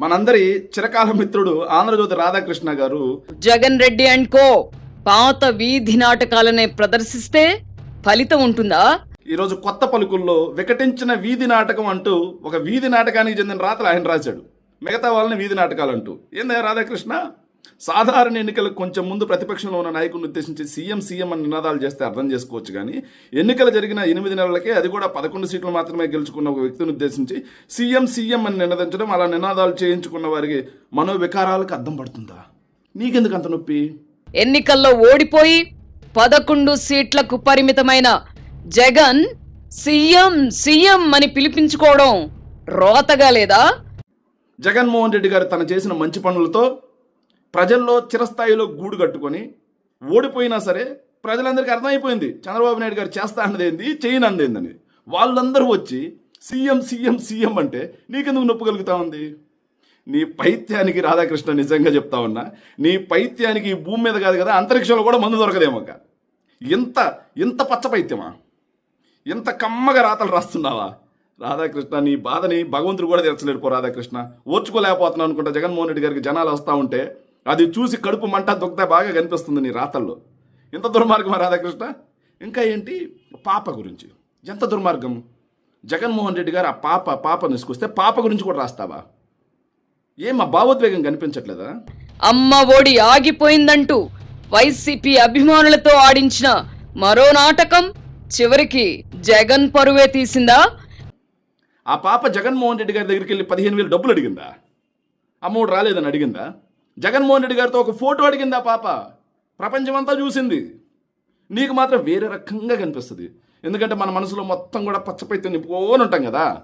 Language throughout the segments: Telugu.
మనందరి చిరకాల మిత్రుడు ఆంధ్రజ్యోతి రాధాకృష్ణ గారు జగన్ రెడ్డి అండ్ కో పాత వీధి నాటకాలనే ప్రదర్శిస్తే ఫలితం ఉంటుందా? ఈరోజు కొత్త పలుకుల్లో వికటించిన వీధి నాటకం అంటూ ఒక వీధి నాటకానికి చెందిన రాతలు ఆయన రాశాడు. మిగతా వాళ్ళని వీధి నాటకాలు అంటూ. ఏందా రాధాకృష్ణ? సాధారణ ఎన్నికలకు కొంచెం ముందు ప్రతిపక్షంలో ఉన్న నాయకుడిని ఉద్దేశించి సీఎం సీఎం అని నినాదాలు చేస్తే అర్థం చేసుకోవచ్చు కానీ ఎన్నికలు జరిగిన ఎనిమిది నెలలకే అది కూడా పదకొండు సీట్లు మాత్రమే గెలుచుకున్న ఒక వ్యక్తిని ఉద్దేశించి సీఎం సీఎం అని నినదించడం అలా నినాదాలు చేయించుకున్న వారికి మనోవికారాలకు అర్థం పడుతుందా? నీకెందుకు అంత నొప్పి? ఎన్నికల్లో ఓడిపోయి పదకొండు సీట్లకు పరిమితమైన జగన్ సీఎం సీఎం అని పిలిపించుకోవడం రోతగా లేదా? జగన్మోహన్ రెడ్డి గారు తను చేసిన మంచి పనులతో ప్రజల్లో చిరస్థాయిలో గూడు కట్టుకొని ఓడిపోయినా సరే ప్రజలందరికీ అర్థమైపోయింది. చంద్రబాబు నాయుడు గారు చేస్తా అన్నది ఏంది చేయను అందేందని వాళ్ళందరూ వచ్చి సీఎం సీఎం సీఎం అంటే నీకెందుకు నొప్పు కలుగుతా ఉంది? నీ పైత్యానికి రాధాకృష్ణ నిజంగా చెప్తా ఉన్నా నీ పైత్యానికి ఈ భూమి మీద కాదు కదా అంతరిక్షంలో కూడా మందు దొరకదేమోక ఇంత ఇంత పచ్చ పైత్యమా? ఇంత కమ్మగా రాతలు రాస్తున్నావా? రాధాకృష్ణ నీ బాధని భగవంతుడు కూడా తీర్చలేడు పో రాధాకృష్ణ. ఓర్చుకోలేకపోతున్నాను అనుకుంటా జగన్మోహన్ రెడ్డి గారికి జనాలు వస్తూ ఉంటే అది చూసి కడుపు మంట దొక్కితే బాగా కనిపిస్తుంది నీ రాతల్లో. ఎంత దుర్మార్గమా రాధాకృష్ణ? ఇంకా ఏంటి? పాప గురించి. ఎంత దుర్మార్గం? జగన్మోహన్ రెడ్డి గారు ఆ పాప పాప నిసుకొస్తే పాప గురించి కూడా రాస్తావా? ఏం మా భావోద్వేగం కనిపించట్లేదా? అమ్మ ఒడి ఆగిపోయిందంటూ వైసీపీ అభిమానులతో ఆడించిన మరో నాటకం చివరికి జగన్ పరువే తీసిందా? ఆ పాప జగన్మోహన్ రెడ్డి గారి దగ్గరికి వెళ్ళి పదిహేను వేలు డబ్బులు అడిగిందా? అమ్మోడు రాలేదని అడిగిందా? జగన్మోహన్ రెడ్డి గారితో ఒక ఫోటో అడిగిందా పాప. ప్రపంచమంతా చూసింది. నీకు మాత్రం వేరే రకంగా కనిపిస్తుంది. ఎందుకంటే మన మనసులో మొత్తం కూడా పచ్చపైతే నింపుకొని ఉంటాం కదా.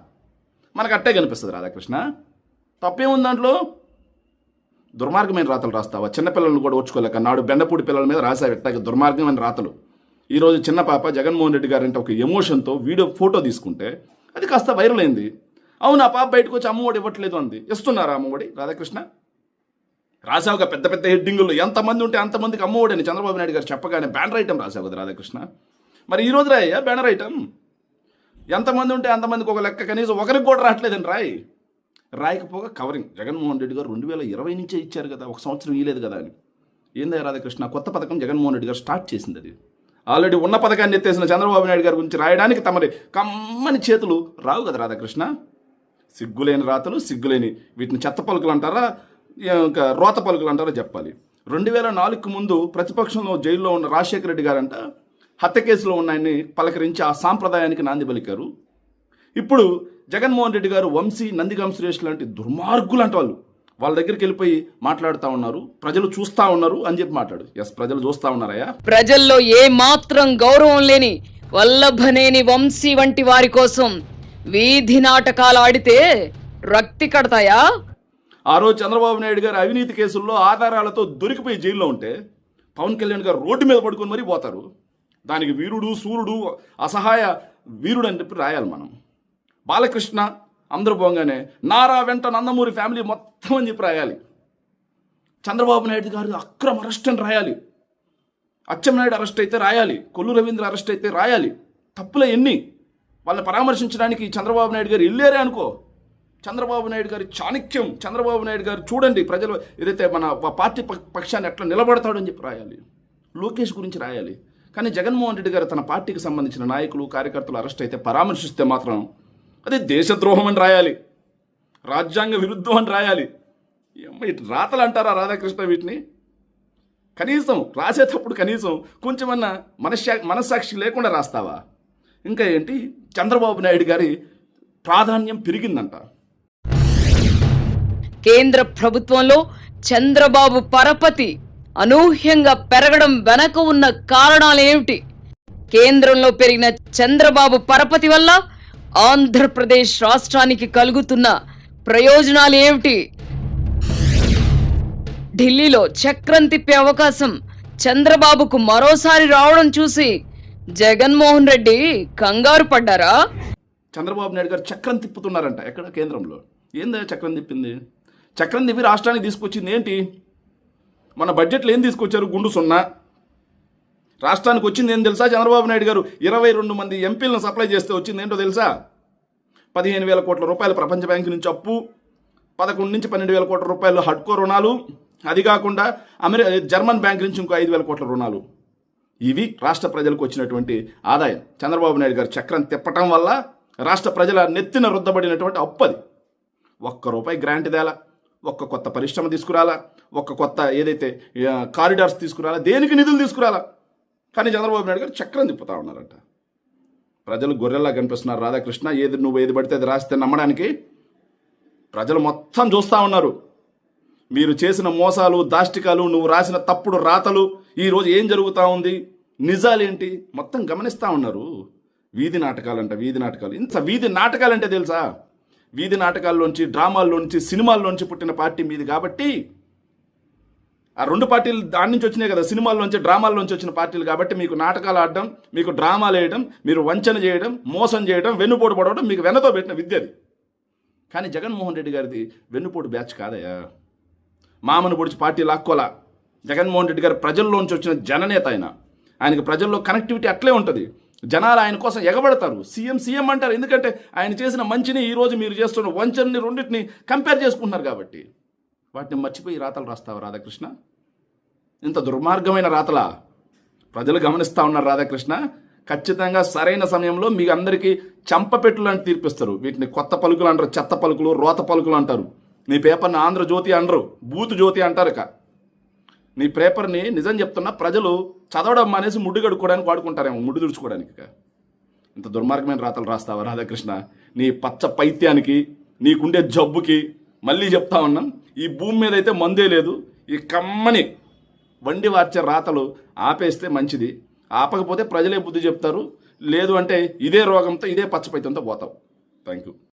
మనకు అట్టే కనిపిస్తుంది రాధాకృష్ణ. తప్పేముంది దాంట్లో? దుర్మార్గమైన రాతలు రాస్తావా? చిన్నపిల్లలను కూడా ఓర్చుకోలేక నాడు బెండపూడి పిల్లల మీద రాసావు ఎట్టాక దుర్మార్గమైన రాతలు. ఈరోజు చిన్న పాప జగన్మోహన్ రెడ్డి గారు అంటే ఒక ఎమోషన్తో వీడియో ఫోటో తీసుకుంటే అది కాస్త వైరల్ అయింది. అవును ఆ పాప బయటకు వచ్చి అమ్మఒడి ఇవ్వట్లేదు అంది. ఇస్తున్నారా అమ్మఒడి రాధాకృష్ణ? రాసావు పెద్ద పెద్ద హెడ్డింగుల్లో. ఎంతమంది ఉంటే అంతమందికి అమ్మఒడని చంద్రబాబు నాయుడు గారు చెప్పగానే బ్యానర్ ఐటమ్ రాసావు కదా రాధాకృష్ణ. మరి ఈ రోజు రాయ్యా బ్యానర్ ఐటమ్ ఎంతమంది ఉంటే అంతమందికి ఒక లెక్క కనీసం ఒకరికి కూడా రావట్లేదండి రాయి. రాయకపోగా కవరింగ్. జగన్మోహన్ రెడ్డి గారు రెండు వేల ఇరవై నుంచే ఇచ్చారు కదా ఒక సంవత్సరం ఇయ్యలేదు కదా అని. ఏందా రాధాకృష్ణ కొత్త పథకం జగన్మోహన్ రెడ్డి గారు స్టార్ట్ చేసింది అది. ఆల్రెడీ ఉన్న పథకాన్ని ఎత్తేసిన చంద్రబాబు నాయుడు గారి గురించి రాయడానికి తమరి కమ్మని చేతులు రావు కదా రాధాకృష్ణ. సిగ్గులేని రాతలు సిగ్గులేని వీటిని చెత్త పలుకులు అంటారా? ఇంకా రోత పలుకులు అంటారో చెప్పాలి. రెండు వేల నాలుగుకు ముందు ప్రతిపక్షంలో జైల్లో ఉన్న రాజశేఖర రెడ్డి గారంట హత్య కేసులో ఉన్నాయని పలకరించి ఆ సాంప్రదాయానికి నాంది పలికారు. ఇప్పుడు జగన్మోహన్ రెడ్డి గారు వంశీ నందిగాం సురేష్ లాంటి దుర్మార్గులు అంటే వాళ్ళు. వాళ్ళ దగ్గరికి వెళ్ళిపోయి మాట్లాడుతూ ఉన్నారు ప్రజలు చూస్తా ఉన్నారు అని చెప్పి మాట్లాడు. ఎస్ ప్రజలు చూస్తా ఉన్నారయ్యా. ప్రజల్లో ఏ మాత్రం గౌరవం లేని వల్లభనేని వంశీ వంటి వారి కోసం వీధి నాటకాలు ఆడితే రక్తి కడతాయా? ఆ రోజు చంద్రబాబు నాయుడు గారు అవినీతి కేసుల్లో ఆధారాలతో దొరికిపోయి జైల్లో ఉంటే పవన్ కళ్యాణ్ గారు రోడ్డు మీద పడుకొని మరీ పోతారు. దానికి వీరుడు సూర్యుడు అసహాయ వీరుడు అని చెప్పి రాయాలి మనం. బాలకృష్ణ అందరూ పోగానే నారా వెంట నందమూరి ఫ్యామిలీ మొత్తం అని చెప్పి రాయాలి. చంద్రబాబు నాయుడు గారు అక్రమ అరెస్ట్ అని రాయాలి. అచ్చెన్నాయుడు అరెస్ట్ అయితే రాయాలి. కొల్లు రవీంద్ర అరెస్ట్ అయితే రాయాలి. తప్పులే ఎన్ని? వాళ్ళని పరామర్శించడానికి చంద్రబాబు నాయుడు గారు వెళ్ళారే అనుకో. చంద్రబాబు నాయుడు గారి చాణక్యం చంద్రబాబు నాయుడు గారు చూడండి ప్రజలు ఏదైతే మన పార్టీ ప- పక్షాన్ని ఎట్లా నిలబడతాడని చెప్పి రాయాలి. లోకేష్ గురించి రాయాలి. కానీ జగన్మోహన్ రెడ్డి గారు తన పార్టీకి సంబంధించిన నాయకులు కార్యకర్తలు అరెస్ట్ అయితే పరామర్శిస్తే మాత్రం అది దేశద్రోహం అని రాయాలి. రాజ్యాంగ విరుద్ధం అని రాయాలి. ఏమ్మ, ఇటు రాతలు అంటారా రాధాకృష్ణ వీటిని? కనీసం రాసేటప్పుడు కనీసం కొంచెమన్నా మనశ్శా మనస్సాక్షి లేకుండా రాస్తావా? ఇంకా ఏంటి? చంద్రబాబు నాయుడు గారి ప్రాధాన్యం పెరిగిందంట. కేంద్ర ప్రభుత్వంలో చంద్రబాబు పరపతి అనూహ్యంగా పెరగడం వెనక ఉన్న కారణాలేమిటి కేంద్రంలో పెరిగిన చంద్రబాబు పరపతి వల్ల ఆంధ్రప్రదేశ్ రాష్ట్రానికి కలుగుతున్న ప్రయోజనాలు ఏమిటి? ఢిల్లీలో చక్రం తిప్పే అవకాశం చంద్రబాబుకు మరోసారి రావడం చూసి జగన్మోహన్ రెడ్డి కంగారు పడ్డారా? చంద్రబాబు నాయుడు గారు చక్రం తిప్పుతున్నారంట ఎక్కడ? కేంద్రంలో. ఏందా చక్రం తిప్పింది? చక్రం దివి రాష్ట్రానికి తీసుకొచ్చింది ఏంటి? మన బడ్జెట్లో ఏం తీసుకొచ్చారు? గుండు సున్నా. రాష్ట్రానికి వచ్చింది ఏం తెలుసా? చంద్రబాబు నాయుడు గారు ఇరవై రెండు మంది ఎంపీలను సప్లై చేస్తే వచ్చింది ఏంటో తెలుసా? పదిహేను వేల కోట్ల రూపాయలు ప్రపంచ బ్యాంకు నుంచి అప్పు పదకొండు నుంచి పన్నెండు వేల కోట్ల రూపాయలు హడ్కో రుణాలు అది కాకుండా అమెరి జర్మన్ బ్యాంక్ నుంచి ఇంకో ఐదు వేల కోట్ల రుణాలు. ఇవి రాష్ట్ర ప్రజలకు వచ్చినటువంటి ఆదాయం. చంద్రబాబు నాయుడు గారు చక్రం తిప్పటం వల్ల రాష్ట్ర ప్రజల నెత్తిన రుద్దబడినటువంటి అప్పది ఒక్క రూపాయి గ్రాంట్ దేలా ఒక్క కొత్త పరిశ్రమ తీసుకురాలా? ఒక్క కొత్త ఏదైతే కారిడార్స్ తీసుకురాలా? దేనికి నిధులు తీసుకురాలా? కానీ చంద్రబాబు నాయుడు గారు చక్రం తిప్పుతా ఉన్నారంట. ప్రజలు గొర్రెల్లా కనిపిస్తున్నారు. రాధాకృష్ణ ఏది నువ్వు ఏది పడితే అది రాస్తే నమ్మడానికి ప్రజలు మొత్తం చూస్తూ ఉన్నారు. మీరు చేసిన మోసాలు దాష్టికాలు నువ్వు రాసిన తప్పుడు రాతలు ఈరోజు ఏం జరుగుతూ ఉంది? నిజాలేంటి? మొత్తం గమనిస్తూ ఉన్నారు. వీధి నాటకాలంట వీధి నాటకాలు. ఇంత వీధి నాటకాలంటే తెలుసా? వీధి నాటకాల్లోంచి డ్రామాల్లోంచి సినిమాల్లోంచి పుట్టిన పార్టీ మీది కాబట్టి ఆ రెండు పార్టీలు దాని నుంచి వచ్చినాయి కదా సినిమాల్లోంచి డ్రామాల్లోంచి వచ్చిన పార్టీలు కాబట్టి మీకు నాటకాలు ఆడడం మీకు డ్రామాలు వేయడం మీరు వంచన చేయడం మోసం చేయడం వెన్నుపోటు పడవడం మీకు వెన్నతో పెట్టిన విద్య అది. కానీ జగన్మోహన్ రెడ్డి గారిది వెన్నుపోటు బ్యాచ్ కాదయ్యా. మామను పొడిచి పార్టీ లాక్కోలా. జగన్మోహన్ రెడ్డి గారు ప్రజల్లోంచి వచ్చిన జననేత ఆయన. ఆయనకి ప్రజల్లో కనెక్టివిటీ అట్లే ఉంటుంది. జనాలు ఆయన కోసం ఎగబడతారు. సీఎం సీఎం అంటారు. ఎందుకంటే ఆయన చేసిన మంచిని ఈ రోజు మీరు చేస్తున్న వంచనని రెండింటిని కంపేర్ చేసుకుంటున్నారు కాబట్టి. వాటిని మర్చిపోయి రాతలు రాస్తావు రాధాకృష్ణ? ఇంత దుర్మార్గమైన రాతలా? ప్రజలు గమనిస్తూ ఉన్నారు రాధాకృష్ణ. ఖచ్చితంగా సరైన సమయంలో మీ అందరికీ చంపపెట్టులు అని తీర్పిస్తారు. వీటిని కొత్త పలుకులు అంటారు చెత్త పలుకులు రోత పలుకులు అంటారు. నీ పేపర్ని ఆంధ్రజ్యోతి అనరు బూత్ జ్యోతి అంటారు ఇక. నీ పేపర్ని నిజం చెప్తున్నా ప్రజలు చదవడం మానేసి ముడ్డు కడుక్కోవడానికి వాడుకుంటారేమో ముడ్డు తుడుచుకోవడానికి ఇంత దుర్మార్గమైన రాతలు రాస్తావా రాధాకృష్ణ? నీ పచ్చ పైత్యానికి నీకుండే జబ్బుకి మళ్ళీ చెప్తా ఉన్నాం ఈ భూమి మీద అయితే మందే లేదు. ఈ కమ్మని వండి వార్చే రాతలు ఆపేస్తే మంచిది. ఆపకపోతే ప్రజలే బుద్ధి చెప్తారు. లేదు అంటే ఇదే రోగంతో ఇదే పచ్చ పైత్యంతో పోతావు. Thank you